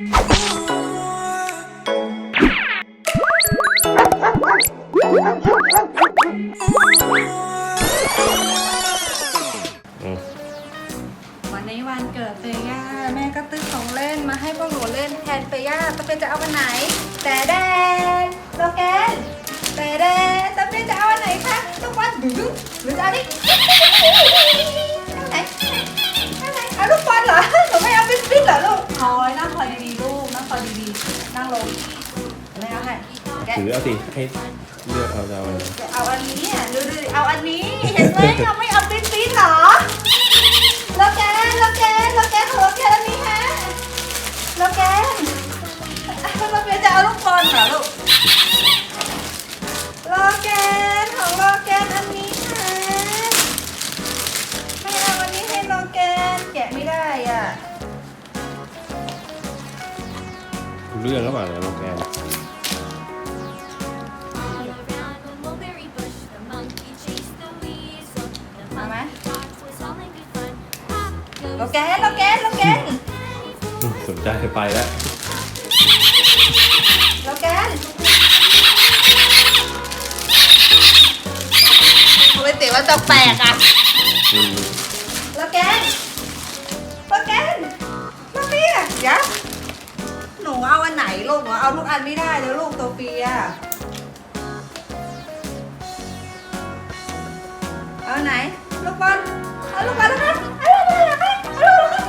วันนี้วันเกิดเฟย่าแม่ก็ซื้อของเล่นมาให้พวกหนูเล่นแทนเฟย่าตะเป็นจะเอาวันไหน แต่แดนโลแกนแต่แดนตะเป็นจะเอาวันไหนคะทุกวันดึงหรือจะเอาดิเอาไหนเอาไหน เอาปิ๊บปิ๊บเหรอลูกคอยนั่งคอยดีๆลูกนั่งคอยดีๆนั่งลงไม่เอาให้แกะถือเอาสิให้เลือกเอาจะเอาอะไรจะเอาอันนี้อะดูดูดิเอาอันนี้เห็นไหมเราไม่เอาปิ๊บปิ๊บเหรอ เรื่องก็เปล่าเนี่ยโรงแรม All around the mulberry bush, the monkey chased the weasel. The monkey thought was all in good fun. Pop โล goes แกนโลแกนโลแกนสนใจไปแล้ว โลแกนทำไมเสียงมันแปลกๆอะอืมโลแกน อันไหนลูกหนูเอาทุกอันไม่ได้เลยลูกโซเฟียเอาไหน ลูกบอลเอาลูกบอลนะคะเอาลูกบอลนะคะเอาลูกบอลนะคะ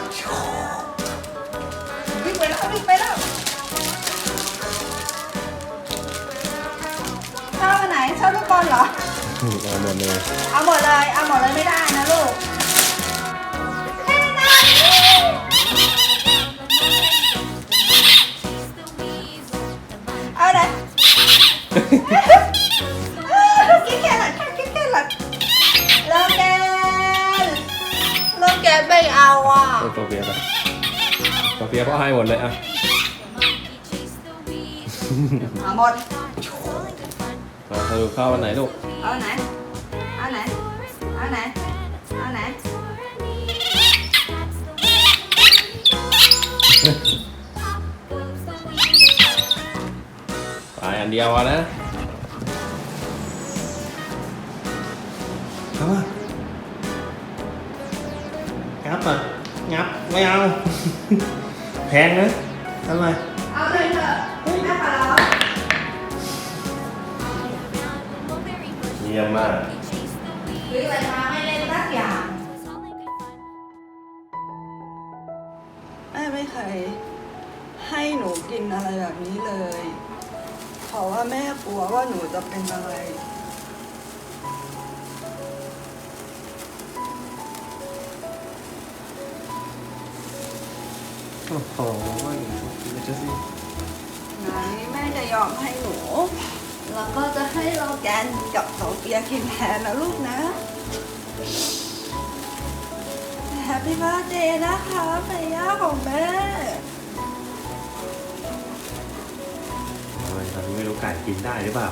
วิ่งไปแล้ววิ่งไปแล้วชอบอันไหนชอบลูกบอลเหรออืมเอาหมดเลย เอาหมดเลย เอาหมดเลยไม่ได้นะลูก แกนไม่เอาอะโซเฟียไปโซเฟียก็ให้หมดเลยอะ chased the weasel. เอาหมด Thought was all in good fun. มาสรุปเข้าวันไหนลูกเอาไหน เอาไหน เอาไหน เอาไหน Goes the weasel. ไปอันเดียวอะนะเอามา งับอะงับไม่เอา แพงนะทำไมเอาเลยเถอะแม่ขอร้อง Mulberry bush. เยี่ยมมาก Chased the หรืออะไรมาไม่เล่นสักอย่าง weasel. All in good fun. แม่ไม่เคยให้หนูกินอะไรแบบนี้เลยเพราะว่าแม่กลัวว่าหนูจะเป็นอะไร โอ้โหเดี๋ยวจะสิงั้นแม่จะยอมให้หนู แล้วก็จะให้เราแกนกับโซเฟียกินแทนนะลูกนะ Happy birthday นะคะเฟย่าของแม่ทำไมตอนนี้ไม่รู้ไก่กินได้หรือเปล่า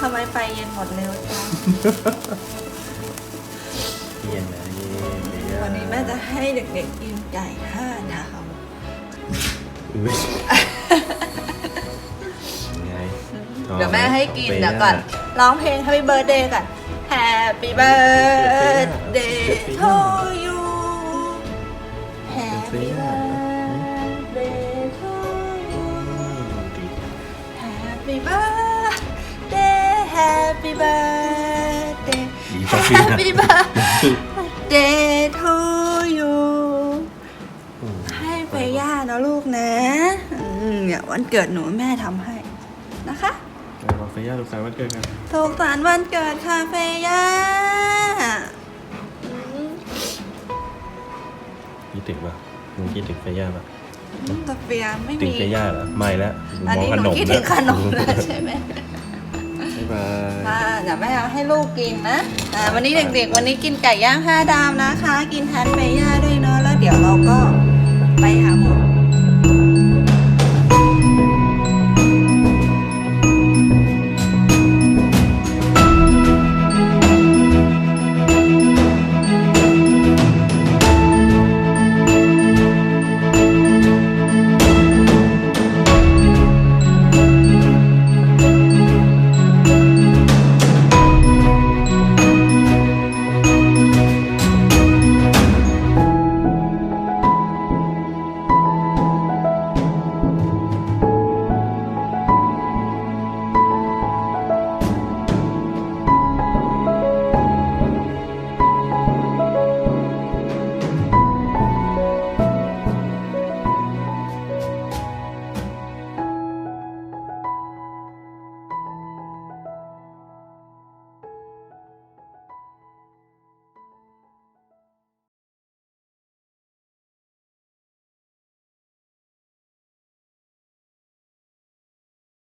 ทำไมไปเย็นหมดเร็วจัง ย็นนะเย็นเดี๋ยววันนี้แม่จะให้เด็กๆกินไก่ห้าดาวอุ๊ยไงเดี๋ยวแม่ให้กินเดี๋ยวก่อน ร้องเพลง Happy Birthday ก่อน Happy Birthday to you Happy Birthday to you Happy Birthday Happy Birthday to you ให้ไปย่านะลูกนะอืมเนี่ยวันเกิดหนูแม่ทำให้นะคะมาเฟย่าลูกสาววันเกิดกันสุขสันต์วันเกิดค่ะเฟย่าคิดถึงป่ะมึงคิดถึงเฟย่าป่ะแต่เฟียไม่ถึงมี เฟย่าเหรอไม่แล้วอันมองนี้หนูคิดถึงขนมแล้วใช่ไหม บายบาย ค่ะเดี๋ยวแม่เอาให้ลูกกินนะอ่าวันนี้เด็กๆ วันนี้กินไก่ย่างห้าดาวนะคะ กินแทนเบย่าด้วย